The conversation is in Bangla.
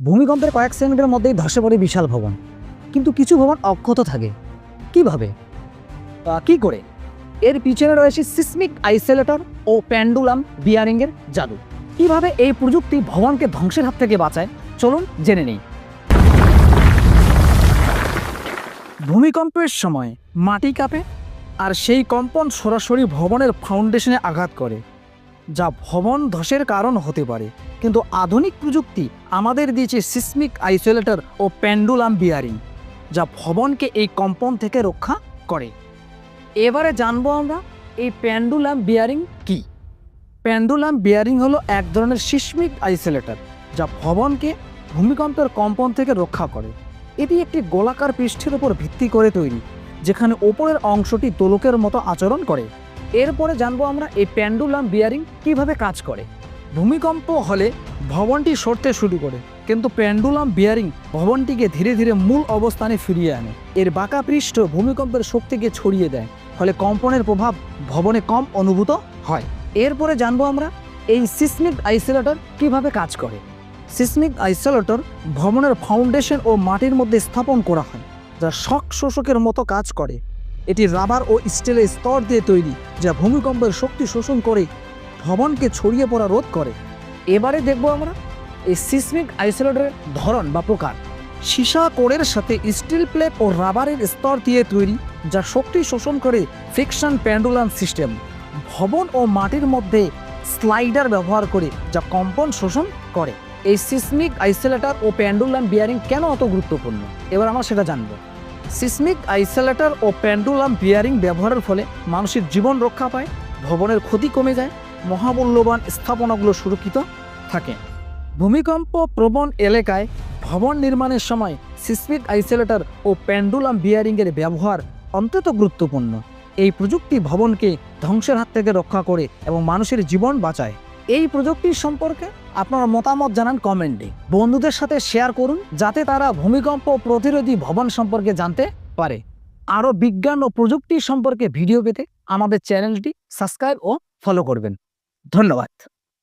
ভূমিকম্পের কয়েক সেকেন্ডের মধ্যেই ধসে পড়ে বিশাল ভবন। কিন্তু কিছু ভবন অক্ষত থাকে। কীভাবে? কি করে? এর পিছনে রয়েছে সিসমিক আইসোলেটর ও প্যান্ডুলাম বিয়ারিংয়ের জাদু। কীভাবে এই প্রযুক্তি ভবনকে ধ্বংসের হাত থেকে বাঁচায়? চলুন জেনে নেই। ভূমিকম্পের সময় মাটি কাঁপে আর সেই কম্পন সরাসরি ভবনের ফাউন্ডেশনে আঘাত করে। যা ভবন ধসের কারণ হতে পারে। কিন্তু আধুনিক প্রযুক্তি আমাদের দিয়েছে সিসমিক আইসোলেটর ও প্যান্ডুলাম বিয়ারিং, যা ভবনকে এই কম্পন থেকে রক্ষা করে। এবারে জানব আমরা এই প্যান্ডুলাম বিয়ারিং কি? প্যান্ডুলাম বিয়ারিং হলো এক ধরনের সিসমিক আইসোলেটর, যা ভবনকে ভূমিকম্পের কম্পন থেকে রক্ষা করে। এটি একটি গোলাকার পৃষ্ঠের উপর ভিত্তি করে তৈরি, যেখানে ওপরের অংশটি দোলকের মতো আচরণ করে। এরপরে জানব আমরা এই প্যান্ডুলাম বিয়ারিং কীভাবে কাজ করে। ভূমিকম্প হলে ভবনটি সরতে শুরু করে, কিন্তু প্যান্ডুলাম বিয়ারিং ভবনটিকে ধীরে ধীরে মূল অবস্থানে ফিরিয়ে আনে। এর বাঁকা পৃষ্ঠ ভূমিকম্পের শক্তিকে ছড়িয়ে দেয়, ফলে কম্পনের প্রভাব ভবনে কম অনুভূত হয়। এরপরে জানব আমরা এই সিসমিক আইসোলেটর কীভাবে কাজ করে। সিসমিক আইসোলেটর ভবনের ফাউন্ডেশন ও মাটির মধ্যে স্থাপন করা হয়, যা শক শোষকের মতো কাজ করে। এটি রাবার ও স্টিলের স্তর দিয়ে তৈরি, যা ভূমিকম্পের শক্তি শোষণ করে, ভবনকে ছড়িয়ে পড়া রোধ করে। এবারে দেখব আমরা এই সিসমিক আইসোলেটরের ধরন বা প্রকার। সীসা কোরের সাথে স্টিল প্লেট ও রাবারের স্তর দিয়ে তৈরি, যা শক্তি শোষণ করে ফ্রিকশন প্যান্ডুলাম সিস্টেম। ভবন ও মাটির মধ্যে স্লাইডার ব্যবহার করে, যা কম্পন শোষণ করে। এই সিসমিক আইসোলেটর ও প্যান্ডুলাম বিয়ারিং কেন অত গুরুত্বপূর্ণ? এবার আমরা সেটা জানব। সিসমিক আইসোলেটর ও প্যান্ডুলাম বিয়ারিং ব্যবহারের ফলে মানুষের জীবন রক্ষা পায়, ভবনের ক্ষতি কমে যায়, মহামূল্যবান স্থাপনাগুলো সুরক্ষিত থাকে। ভূমিকম্প প্রবণ এলাকায় ভবন নির্মাণের সময় সিসমিক আইসোলেটর ও প্যান্ডুলাম বিয়ারিংয়ের ব্যবহার অন্তত গুরুত্বপূর্ণ। এই প্রযুক্তি ভবনকে ধ্বংসের হাত থেকে রক্ষা করে এবং মানুষের জীবন বাঁচায়। এই প্রযুক্তির সম্পর্কে আপনার মতামত জানান কমেন্টে বন্ধুদের সাথে শেয়ার করুন, যাতে তারা ভূমিকম্প প্রতিরোধী ভবন সম্পর্কে জানতে পারে। আরও বিজ্ঞান ও প্রযুক্তি সম্পর্কে ভিডিও পেতে আমাদের চ্যানেলটি সাবস্ক্রাইব ও ফলো করবেন। ধন্যবাদ।